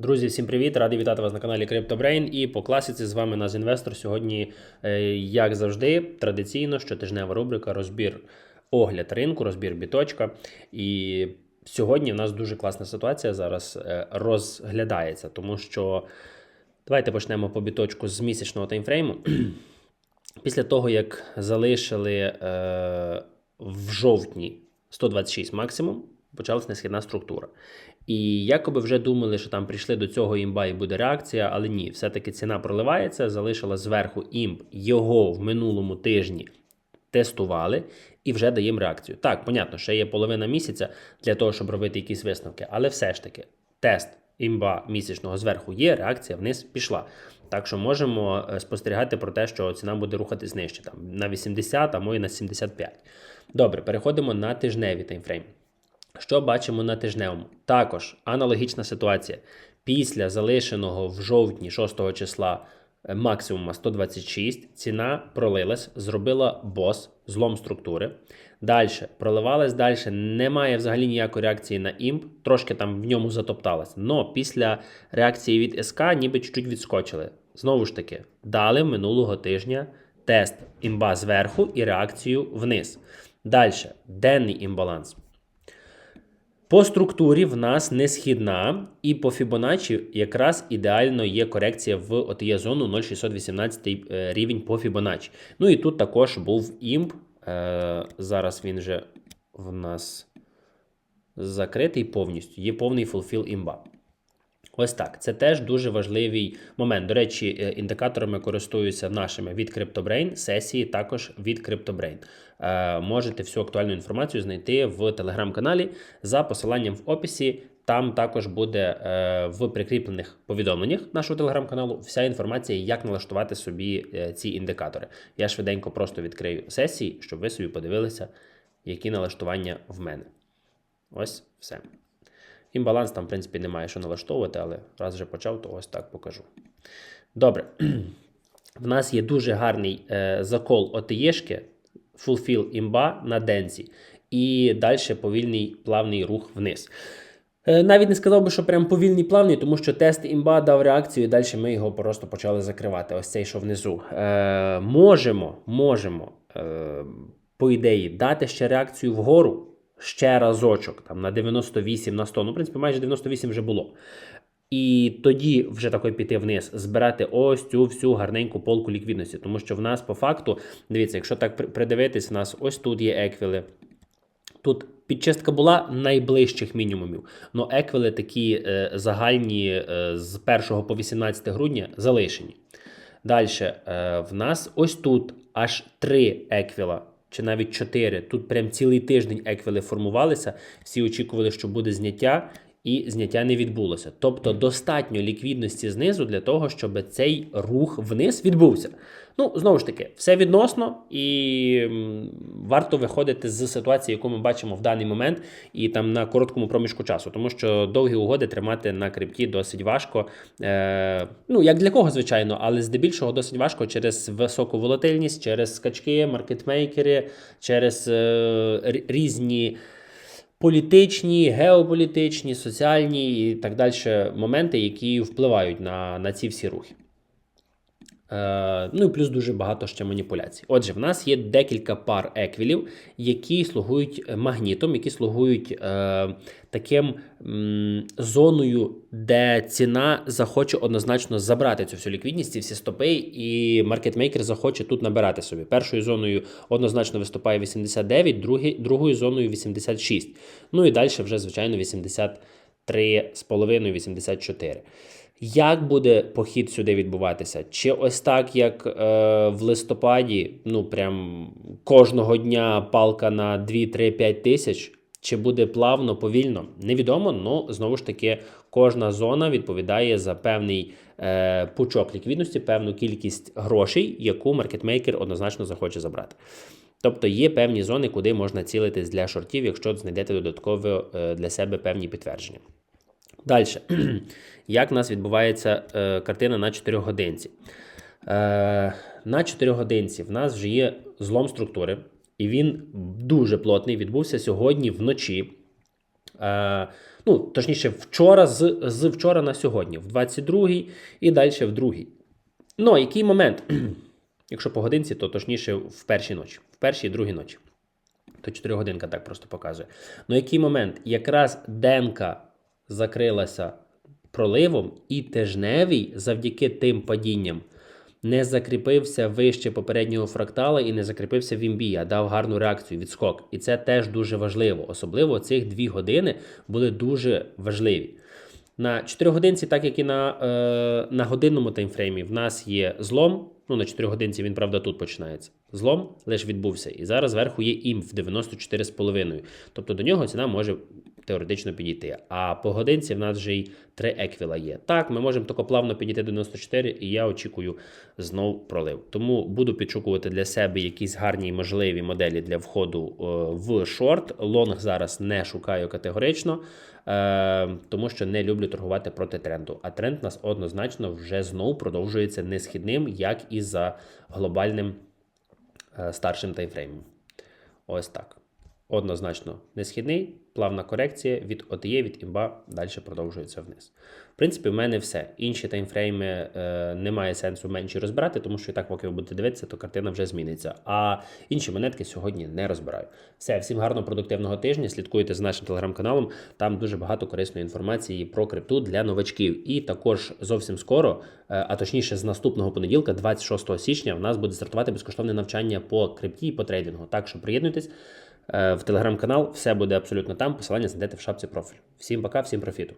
Друзі, всім привіт! Радий вітати вас на каналі CryptoBrain. І по класиці з вами наш інвестор. Сьогодні, е, як завжди, традиційно щотижнева рубрика розбір огляд ринку, розбір біточка. І сьогодні в нас дуже класна ситуація зараз е, розглядається, тому що давайте почнемо по біточку з місячного таймфрейму. Після того, як залишили е, в жовтні 126 максимум, почалась несхідна структура. І якоби вже думали, що там прийшли до цього імба і буде реакція, але ні, все-таки ціна проливається, залишила зверху імб, його в минулому тижні тестували і вже даємо реакцію. Так, понятно, ще є половина місяця для того, щоб робити якісь висновки, але все ж таки тест імба місячного зверху є, реакція вниз пішла. Так що можемо е, спостерігати про те, що ціна буде рухатись нижче, там на 80, а може на 75. Добре, переходимо на тижневий таймфрейм. Що бачимо на тижневому? Також аналогічна ситуація. Після залишеного в жовтні 6 числа е, максимума 126, ціна пролилась, зробила бос, злом структури. Далі проливалась далі, немає взагалі ніякої реакції на імп, трошки там в ньому затопталась. Но після реакції від СК ніби чуть-чуть відскочили. Знову ж таки, дали минулого тижня тест імба зверху і реакцію вниз. Далі, денний імбаланс. По структурі в нас не східна, і по Fibonacci якраз ідеально є корекція в от є зону 0618 е, рівень по Fibonacci. Ну і тут також був імп. Е, зараз він же в нас закритий повністю. Є повний фулфіл імба. Ось так. Це теж дуже важливий момент. До речі, е, індикаторами користуюся нашими від CryptoBrain, сесії також від CryptoBrain. Е, можете всю актуальну інформацію знайти в телеграм-каналі за посиланням в описі. Там також буде е, в прикріплених повідомленнях нашого телеграм-каналу вся інформація, як налаштувати собі ці індикатори. Я швиденько просто відкрию сесії, щоб ви собі подивилися, які налаштування в мене. Ось все. Імбаланс там, в принципі, немає що налаштовувати, але раз вже почав, то ось так покажу. Добре. В нас є дуже гарний е, закол ОТЄшки, fulfill імба на денсі. І далі повільний плавний рух вниз. Е, навіть не сказав би, що прям повільний плавний, тому що тест імба дав реакцію, і далі ми його просто почали закривати. Ось цей, що внизу. Е, Можемо, можемо, е, по ідеї, дати ще реакцію вгору ще разочок, там на 98 на 100. Ну, в принципі, майже 98 вже було. І тоді вже такої піти вниз, збирати ось цю всю гарненьку полку ліквідності. Тому що в нас по факту, дивіться, якщо так придивитись, у нас ось тут є еквіли. Тут підчистка була найближчих мінімумів. Ну, еквіли такі е, загальні е, з 1 по 18 грудня залишені. Далі, е, в нас ось тут аж три еквіла чи навіть 4. Тут прям цілий тиждень еквіли формувалися. Всі очікували, що буде зняття, і зняття не відбулося. Тобто достатньо ліквідності знизу для того, щоб цей рух вниз відбувся. Ну, знову ж таки, все відносно, і варто виходити з ситуації, яку ми бачимо в даний момент, і там на короткому проміжку часу, тому що довгі угоди тримати на крипті досить важко. Е, Ну, як для кого, звичайно, але здебільшого досить важко через високу волатильність, через скачки, маркетмейкери, через е, різні. Політичні, геополітичні, соціальні і так далі моменти, які впливають на на ці всі рухи. Е, ну і плюс дуже багато ще маніпуляцій. Отже, в нас є декілька пар еквілів, які слугують магнітом, які слугують е, таким зоною, де ціна захоче однозначно забрати цю всю ліквідність, ці всі стопи, і маркетмейкер захоче тут набирати собі. Першою зоною однозначно виступає 89, другі, другою зоною 86. Ну і далі вже, звичайно, 83,5-84. Як буде похід сюди відбуватися? Чи ось так, як е, в листопаді, ну прям кожного дня палка на 2-3-5 тисяч, чи буде плавно, повільно? Невідомо, але знову ж таки кожна зона відповідає за певний е, пучок ліквідності, певну кількість грошей, яку маркетмейкер однозначно захоче забрати. Тобто є певні зони, куди можна цілитись для шортів, якщо знайдете додатково е, для себе певні підтвердження. Далі, як у нас відбувається е, картина на 4 годинці? Е, На 4 годинці в нас вже є злом структури, і він дуже плотний. Відбувся сьогодні вночі. Е, ну, точніше, вчора з, з вчора на сьогодні, в 22-й і далі в 2-й. Ну, який момент? Якщо по годинці, то точніше в першій ночі, в першій і другій ночі. То 4 годинка так просто показує. Ну, який момент? Якраз денка закрилася проливом, і тижневий завдяки тим падінням не закріпився вище попереднього фрактала і не закріпився в імбі, а дав гарну реакцію, відскок. І це теж дуже важливо. Особливо цих дві години були дуже важливі. На 4 годинці, так як і на, е, на годинному таймфреймі, в нас є злом. Ну, на 4 годинці він, правда, тут починається. Злом лише відбувся. І зараз зверху є імп в 94,5. Тобто до нього ціна може теоретично підійти. А по годинці в нас вже й 3 еквіла є. Так, ми можемо тако плавно підійти до 94, і я очікую знов пролив. Тому буду підшукувати для себе якісь гарні і можливі моделі для входу е, в шорт. Лонг зараз не шукаю категорично, е, тому що не люблю торгувати проти тренду. А тренд нас однозначно вже знов продовжується несхідним, як і за глобальним е, старшим таймфреймом. Ось так. Однозначно несхідний, плавна корекція від OTE, від імба далі продовжується вниз. В принципі, в мене все. Інші таймфрейми е, немає сенсу менше розбирати, тому що і так, поки ви будете дивитися, то картина вже зміниться. А інші монетки сьогодні не розбираю. Все, всім гарного продуктивного тижня. Слідкуйте за нашим телеграм-каналом. Там дуже багато корисної інформації про крипту для новачків. І також зовсім скоро, е, а точніше, з наступного понеділка, 26 січня, в нас буде стартувати безкоштовне навчання по крипті і по трейдингу. Так що приєднуйтесь в телеграм-канал, все буде абсолютно там. Посилання знайдете в шапці профілю. Всім пока, всім профіту.